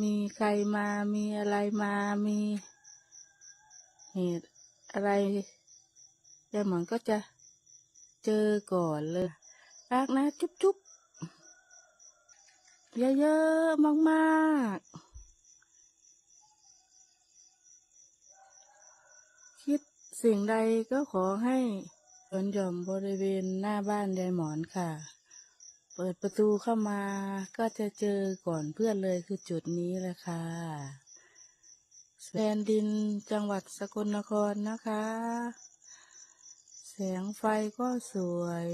มีใครมามีอะไรมามีเหตุอะไรยายหมอนก็จะเจอก่อนเลยรักนะ จุ๊บจุ๊บเยอะๆมากๆ คิดสิ่งใดก็ขอให้สวนหย่อมบริเวณหน้าบ้านยายหมอนค่ะ เปิดประตูเข้ามาก็จะเจอก่อนเพื่อนเลยคือจุดนี้แหละค่ะแดนดินจังหวัดสกลนครนะคะ แสงไฟก็สวย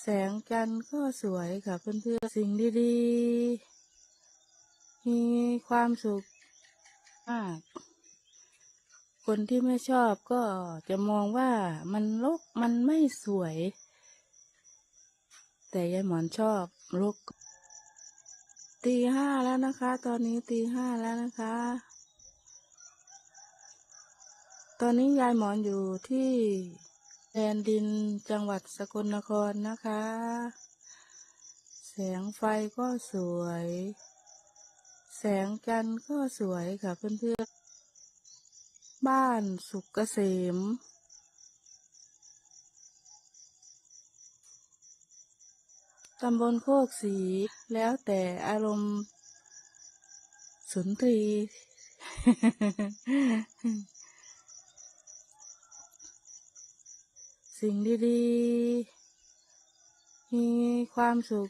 แสงจันทร์ก็สวยค่ะเพื่อนๆสิ่งดีๆ มีความสุขมากคนที่ไม่ชอบก็จะมองว่ามันรกมันไม่สวย แต่ยายหมอนชอบรกตีห้าแล้วนะคะ ตอนนี้ตีห้าแล้วนะคะ ตอนนี้ยายหมอนอยู่ที่แดนดินจังหวัดสกลนครนะคะ แสงไฟก็สวย แสงจันทร์ก็สวยค่ะเพื่อนๆ บ้านสุกเกษม ตำบลโคกสี แล้วแต่อารมณ์สุนทรี สิ่งดีๆ มีความสุข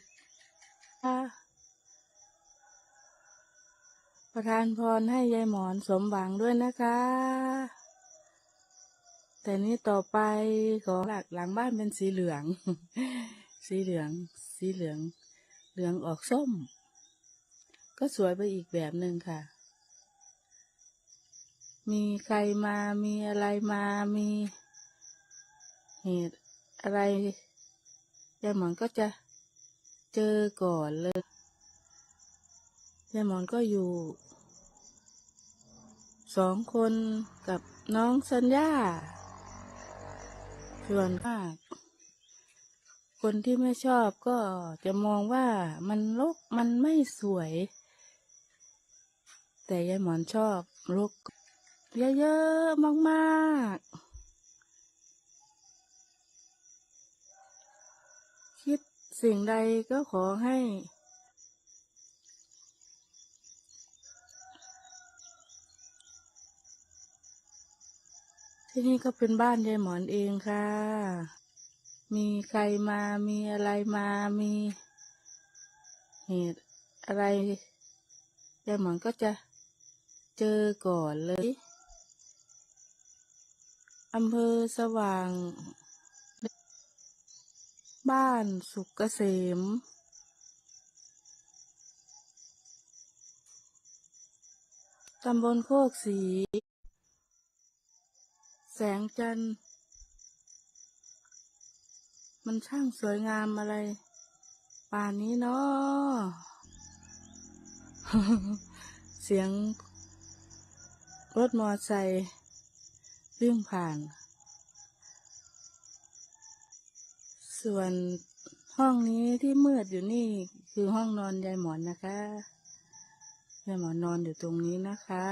ประทานพรให้ยายหมอนสมหวังด้วยนะคะ แต่นี้ต่อไปขอหลักหลังบ้านเป็นสีเหลือง สีเหลือง สีเหลือง เหลืองออกส้ม ก็สวยไปอีกแบบหนึ่งค่ะ มีใครมา มีอะไรมา มีเหตุอะไรยายหมอนก็จะเจอก่อนเลยยายหมอนก็อยู่สองคนกับน้องสัญญาส่วนมาก คนที่ไม่ชอบก็จะมองว่ามันรกมันไม่สวย แต่ยายหมอนชอบรกเยอะๆมากๆ คิดสิ่งใดก็ขอให้ ที่นี่ก็เป็นบ้านยายหมอนเองค่ะ มีใครมามีอะไรมามีเหตุอะไรยายหมอนก็จะเจอก่อนเลยอำเภอสว่าง บ้านสุกเกษมตำบลโคกสี แสงจันทร์ มันช่างสวยงามอะไร ป่านนี้เนาะเสียง รถมอไซค์วิ่งผ่าน ส่วนห้องนี้ที่มืดอยู่นี่คือห้องนอนยายหมอนนะคะยายหมอนนอนอยู่ตรงนี้นะคะ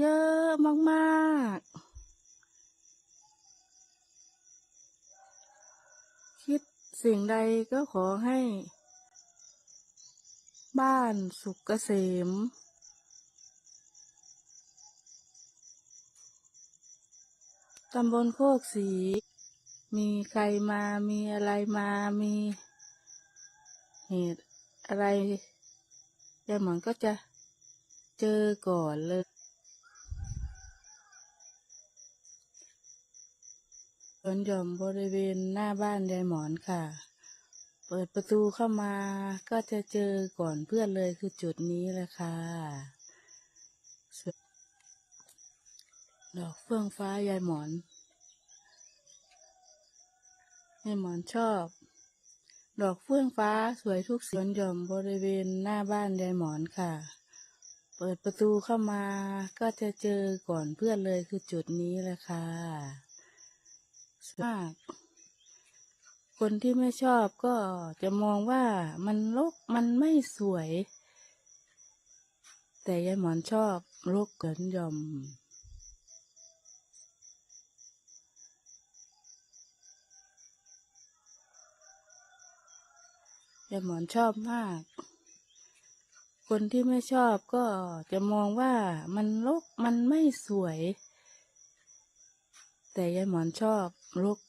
เยอะๆ มากๆ สิ่งใดก็ขอให้ บ้านสุกเกษม ตำบลโคกสี มีใครมามีอะไรมามีเหตุอะไรยายหมอนก็จะเจอก่อนเลย สวนหย่อมบริเวณหน้าบ้านยายหมอนค่ะ เปิดประตูเข้ามาก็จะเจอก่อนเพื่อนเลยคือจุดนี้แหละค่ะ ดอกเฟื่องฟ้ายายหมอน ยายหมอนชอบ ดอกเฟื่องฟ้าสวยทุกสวนหย่อมบริเวณหน้าบ้านยายหมอนค่ะ เปิดประตูเข้ามาก็จะเจอก่อนเพื่อนเลยคือจุดนี้แหละค่ะ มากคนที่ไม่ชอบก็จะมองว่ามันรกมันไม่สวย แต่ยายหมอนชอบรกเกินยอมยายหมอนชอบมาก คนที่ไม่ชอบก็จะมองว่ามันรกมันไม่สวย แต่ยายหมอนชอบรก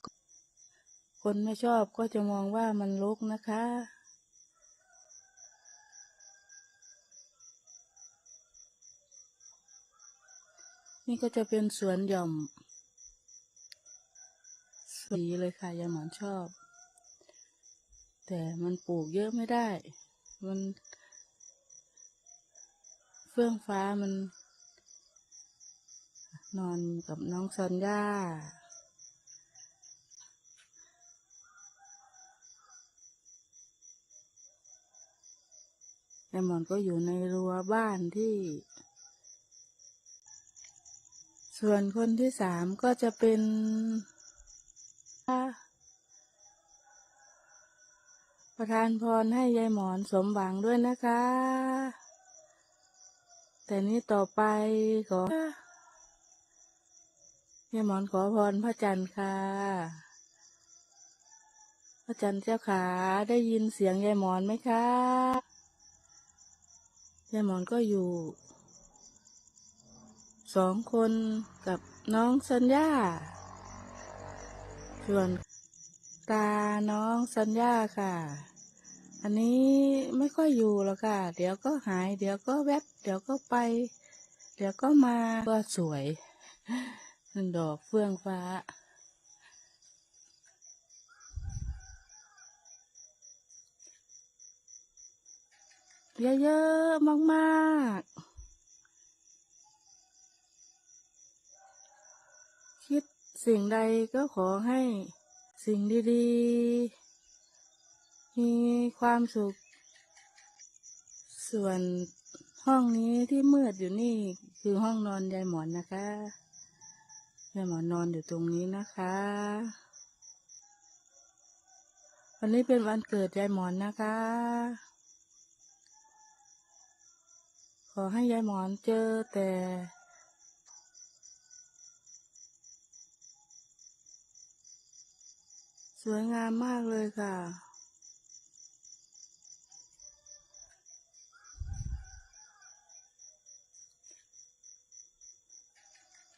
คนไม่ชอบก็จะมองว่ามันรกนะคะ นี่ก็จะเป็นสวนหย่อม สีเลยค่ะยายหมอนชอบ แต่มันปลูกเยอะไม่ได้ มัน เฟื่องฟ้ามัน นอนกับน้องซอนย่ายายหมอนก็อยู่ในรั้วบ้านที่ ส่วนคนที่สามก็จะเป็นประทานพรให้ยายหมอนสมหวังด้วยนะคะ แต่นี้ต่อไปขอ ยายหมอนขอพรพระจันทร์ค่ะ พระจันทร์เจ้าขาได้ยินเสียงยายหมอนไหมคะยายหมอนก็อยู่ สองคนกับน้องสัญญาส่วนตาน้องสัญญาค่ะ อันนี้ไม่ค่อยอยู่หรอกค่ะ เดี๋ยวก็หาย เดี๋ยวก็แวบ เดี๋ยวก็ไป เดี๋ยวก็มาก็สวย นั่นดอกเฟื่องฟ้า เยอะๆ มากๆ คิดสิ่งใดก็ขอให้สิ่งดีๆ มีความสุข ส่วนห้องนี้ที่มืดอยู่นี่คือห้องนอนยายหมอนนะคะ ยายหมอนนอนอยู่ตรงนี้นะคะ วันนี้เป็นวันเกิดยายหมอนนะคะ ขอให้ยายหมอนเจอแต่สวยงามมากเลยค่ะ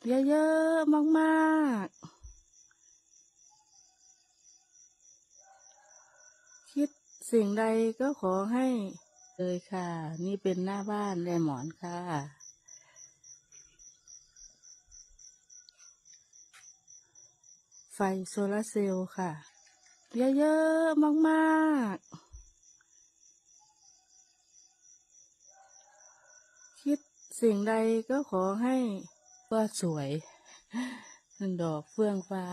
เยอะๆ มากๆ คิดสิ่งใดก็ขอให้เลยค่ะ นี่เป็นหน้าบ้านยายหมอนค่ะ ไฟโซลาร์เซลล์ค่ะ เยอะๆ มากๆคิดสิ่งใดก็ขอให้ ก็สวยดอกเฟื่องฟ้า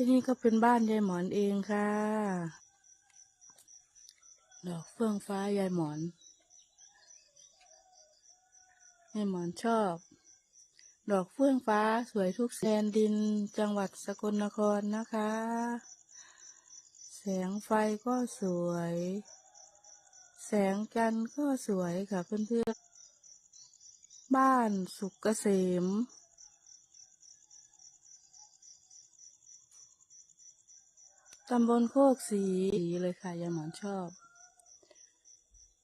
ที่นี่ก็เป็นบ้านยายหมอนเองค่ะ ดอกเฟื่องฟ้ายายหมอนยายหมอนชอบ ดอกเฟื่องฟ้าสวยทุกแสนดินจังหวัดสกลนครนะคะ แสงไฟก็สวย แสงจันทร์ก็สวยค่ะเพื่อนๆ บ้านสุกเกษมตำบลโคกสีเลยค่ะยายหมอนชอบ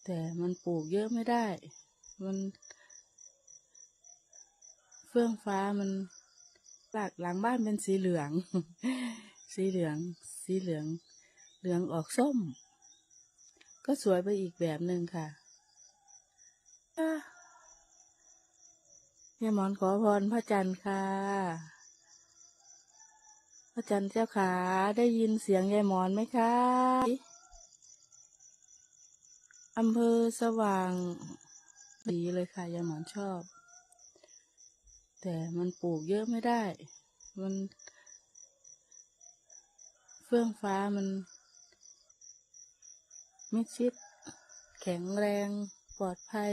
แต่มันปลูกเยอะไม่ได้ มัน ฟื่องฟ้ามันหลักหลังบ้านเป็นสีเหลือง สีเหลือง สีเหลือง เหลืองออกส้ม ก็สวยไปอีกแบบหนึ่งค่ะอะยายหมอนขอพรพระจันทร์ค่ะ พระจันทร์เจ้าขาได้ยินเสียงยายหมอนไหมคะอำเภอสว่างดีเลยค่ะยายหมอนชอบ แต่มันปลูกเยอะไม่ได้ มัน เฟื่องฟ้ามันมิดชิด แข็งแรง ปลอดภัย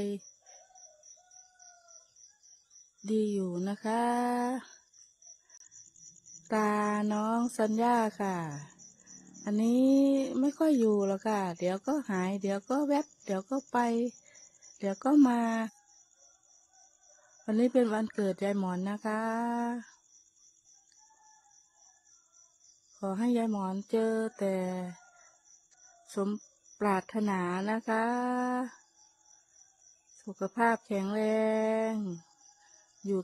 ดีอยู่นะคะ ตาน้องสัญญาค่ะ อันนี้ไม่ค่อยอยู่หรอกค่ะ เดี๋ยวก็หาย เดี๋ยวก็แวบ เดี๋ยวก็ไป เดี๋ยวก็มา วันนี้เป็นวันเกิดยายหมอนนะคะ ขอให้ยายหมอนเจอแต่สมปรารถนานะคะ สุขภาพแข็งแรง